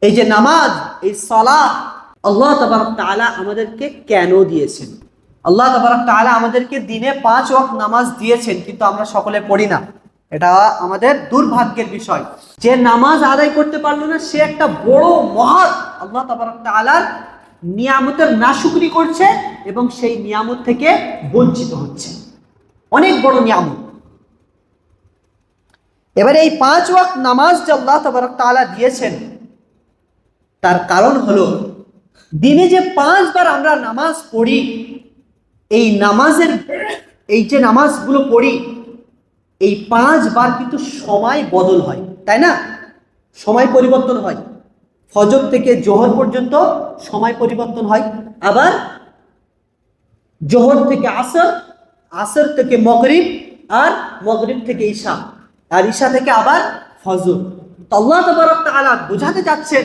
এই যে নামাজ, এই সলাহ আল্লাহ তাবারক তাআলা আমাদেরকে কেন দিয়েছেন? আল্লাহ তাবারক তাআলা আমাদেরকে দিনে পাঁচ ওয়াক্ত নামাজ দিয়েছেন, কিন্তু আমরা সকলে পড়ি না। এটা আমাদের দুর্ভাগ্যের বিষয়। যে নামাজ আদায় করতে পারল না, সে একটা বড় মহৎ আল্লাহ তাবারক তাআলার নিয়ামতের নাশুকরি করছে এবং সেই নিয়ামত থেকে বঞ্চিত হচ্ছে। অনেক বড় নিয়ামত। এবারে এই পাঁচ ওয়াক্ত নামাজ যে আল্লাহ তাবারক তাআলা দিয়েছেন তার কারণ হলো, দিনে যে পাঁচবার আমরা নামাজ পড়ি, এই নামাজের, এই যে নামাজগুলো পড়ি, এই পাঁচবার কিন্তু সময় বদল হয়, তাই না? সময় পরিবর্তন হয়। ফজর থেকে জোহর পর্যন্ত সময় পরিবর্তন হয়। আবার জোহর থেকে আসর আসর থেকে মগরিব আর মগরিব থেকে ঈশা। আর ঈশা থেকে আবার ফজর। তো আল্লাহ তাবারক বোঝাতে যাচ্ছেন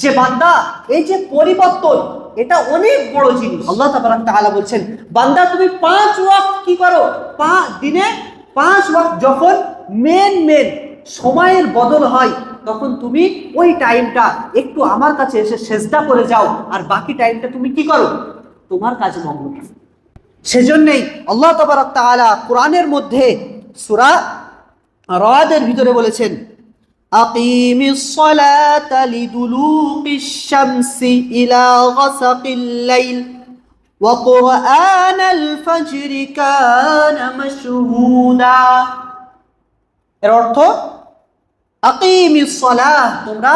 যে বান্দা, এই যে পরিবর্তন, এটা অনেক বড় জিনিস। আল্লাহ তাআলা বলছেন, বান্দা, তুমি পাঁচ ওয়াক্ত কি করো? পাঁচ দিনে পাঁচ ওয়াক্ত যখন মেন মেন সময়ের বদল হয়, তখন তুমি ওই টাইমটা একটু আমার কাছে এসে সেজদা করে যাও, আর বাকি টাইমটা তুমি কি করো? তোমার কাজে মগ্ন। সেজন্যই আল্লাহ তাবারক তাআলা কোরআনের মধ্যে সূরা রাদের ভিতরে বলেছেন সালাতা লিদুলুকিশ শামসি ইলা গাসাকিল লাইল। ওয়া কুরআনাল ফাজরি কানা মাশহুদা। এর অর্থ আকিমিস সালাহ তোমরা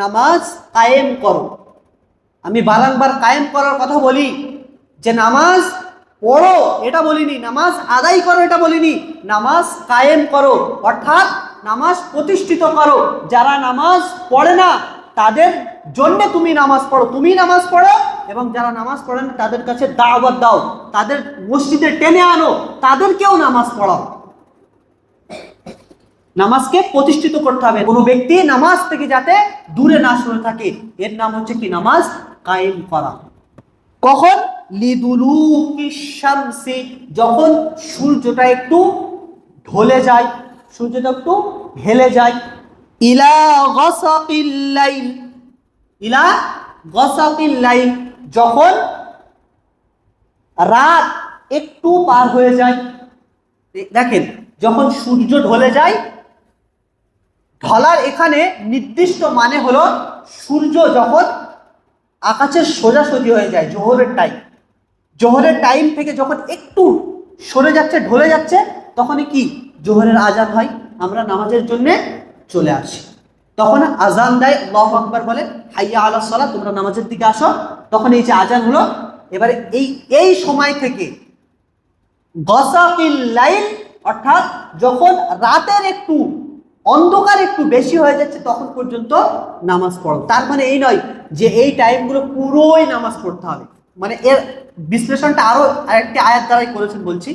নামাজ কায়েম করো। আমি বারংবার কায়েম করার কথা বলি, যে নামাজ পড়ো, এটা বলিনি। নামাজ আদায় করো, এটা বলিনি। নামাজ কায়েম করো। অর্থাৎ নামাজ প্রতিষ্ঠিত করো। যারা নামাজ পড়ে না, তাদের জন্য তুমি নামাজ পড়ো। তুমি নামাজ পড়ো এবং যারা নামাজ পড়েন তাদের কাছে দাওয়াত দাও। তাদের মসজিদে টেনে আনো। তাদেরকেও নামাজ পড়াও। নামাজকে প্রতিষ্ঠিত করতে হবে। কোনো ব্যক্তি নামাজ থেকে যাতে দূরে না সরে থাকে। এর নাম হচ্ছে কি? নামাজ কায়েম করা। কখন? লিদুলুকি শামসি। যখন সূর্যটা একটু ঢলে যায় সূর্যটা একটু ঢেলে যায়। ইলা গসাকিল লাইল। ইলা গসাকিল লাইল যখন রাত একটু পার হয়ে যায়। দেখেন যখন সূর্য ঢলে যায় ঢলার এখানে নির্দিষ্ট মানে হলো সূর্য যখন আকাশের সোজাসুজি হয়ে যায় জোহরের টাইম জোহরের টাইম থেকে যখন একটু সরে যাচ্ছে ঢলে যাচ্ছে তখনই কি? জোহরের আজান হয়, আমরা নামাজের জন্যে চলে আসি। তখন আজান দেয়, আল্লাহু আকবার বলে, হাইয়া আলা সালাহ তোমরা নামাজের দিকে আসো। তখন এই যে আজান হলো, এবারে এই এই সময় থেকে লাইল, অর্থাৎ যখন রাতের একটু অন্ধকার একটু বেশি হয়ে যাচ্ছে, তখন পর্যন্ত নামাজ পড়ো। তার মানে এই নয় যে এই টাইমগুলো পুরোই নামাজ পড়তে হবে। মানে এর বিশ্লেষণটা আরও আরেকটি আয়াত দ্বারাই করেছেন বলছি।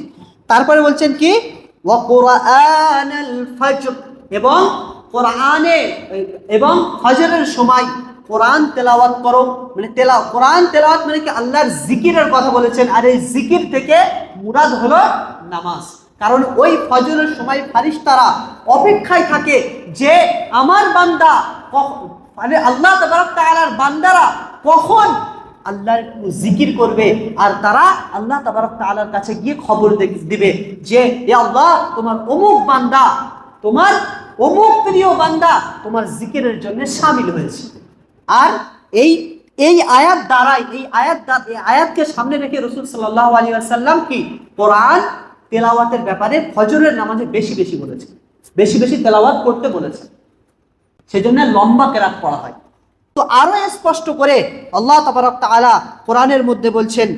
তারপরে বলছেন কি? এবং কোরআনে, এবং ফজরের সময় কোরআন তেলাওয়াত করো মানে তেলা, কোরআন তেলাওয়াত মানে কি আল্লাহর জিকিরের কথা বলেছেন। আর এই জিকির থেকে মুরাদ হলো নামাজ। কারণ ওই ফজরের সময় ফারিস্তারা অপেক্ষায় থাকে যে আমার বান্দা মানে আল্লাহ তাআলার বান্দারা কখন আল্লাহর জিকির করবে আর তারা আল্লাহ তাবারক তাআলার কাছে গিয়ে খবর দিবে যে, এ আল্লাহ, তোমার অমুক বান্দা, তোমার অমুক প্রিয় বান্দা তোমার জিকিরের জন্য সামিল হয়েছে। আর এই এই আয়াত দ্বারাই, এই আয়াত এই আয়াতকে সামনে রেখে রসুল সাল্লাহ আলী আসাল্লাম কি কোরআন তেলাওয়াতের ব্যাপারে ফজরের নামাজে বেশি বেশি বলেছে। বেশি বেশি তেলাওয়াত করতে বলেছে। সেজন্য লম্বা কেরাত পড়া হয়। তো আরো স্পষ্ট করে আল্লাহ তাবারক তাআলা কোরআনের মধ্যে বলছেন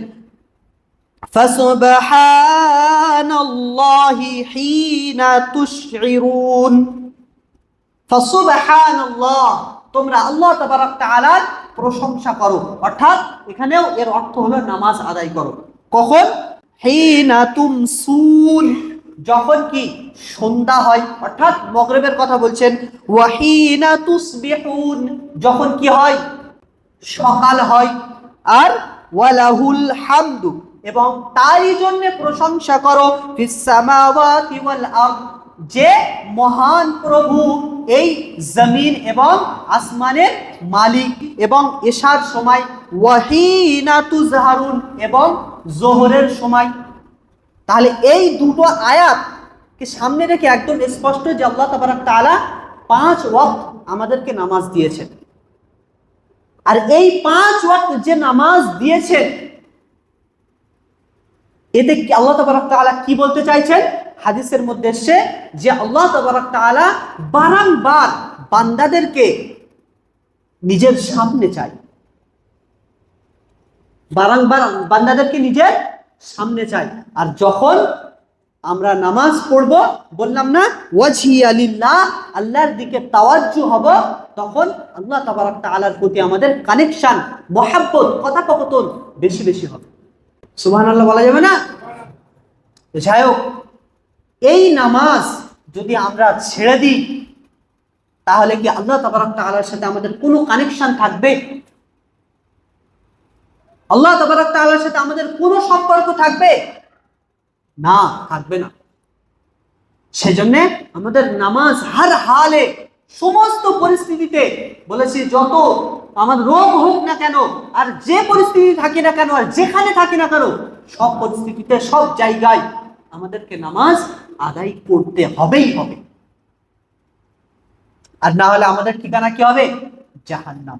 فسبحان الله حين تشعرون فسبحان الله তোমরা আল্লাহ তাবারক তাআলার প্রশংসা করো অর্থাৎ এখানেও এর অর্থ হলো নামাজ আদায় করো কখন হিনা তুমসুন যখন কি সন্ধ্যা হয়, অর্থাৎ মগরিবের কথা বলছেন, ওয়াহিনা তুসবিহুন, যখন কি হয়? সকাল হয়, আর ওয়ালাহুল হামদু, এবং তারই জন্য প্রশংসা করো, ফিস সামাওয়াতি ওয়াল আরদ, যে মহান প্রভু এই জমিন এবং আসমানের মালিক এবং এশার সময়, ওয়াহিনা তুজহারুন, এবং জোহরের সময় তাহলে এই দুটো আয়াতকে সামনে রেখে একদম স্পষ্ট যে আল্লাহ তাবারাক তাআলা পাঁচ ওয়াক্ত আমাদেরকে নামাজ দিয়েছেন। আর এই পাঁচ ওয়াক্ত যে নামাজ দিয়েছেন, এতে আল্লাহ তাবারাক তাআলা কি বলতে চাইছেন? হাদিসের মধ্যে এসছে যে আল্লাহ তাবারাক তাআলা বারংবার বান্দাদেরকে নিজের সামনে চাই বারংবার বান্দাদেরকে নিজের সামনে চাই। আর যখন আমরা নামাজ পড়ব, বললাম না, ওয়াজহি আলিল্লাহ আল্লাহর দিকে তাওয়াজ্জু হব, তখন আল্লাহ তাবারাক তাআলার প্রতি আমাদের কানেকশন মহাব্বত কথাকথন বেশি বেশি হবে। সুবহানাল্লাহ বলা যাবে না? যাই হোক, এই নামাজ যদি আমরা ছেড়ে দিই, তাহলে কি আল্লাহ তাবারাক তাআলার সাথে আমাদের কোনো কানেকশন থাকবে? আল্লাহ তাবারাক তাআলার সাথে আমাদের কোনো সম্পর্ক থাকবে? না থাকবে না। সেজন্য আমাদের নামাজ হার হালে সমস্ত পরিস্থিতিতে বলেছি, যত আমার রোগ হোক না কেন, আর যে পরিস্থিতি থাকি না কেন, আর যেখানে থাকি না কেন, সব পরিস্থিতিতে, সব জায়গায় আমাদেরকে নামাজ আদায় করতে হবেই হবে। আর না হলে আমাদের ঠিকানা কি হবে? জাহান্নাম।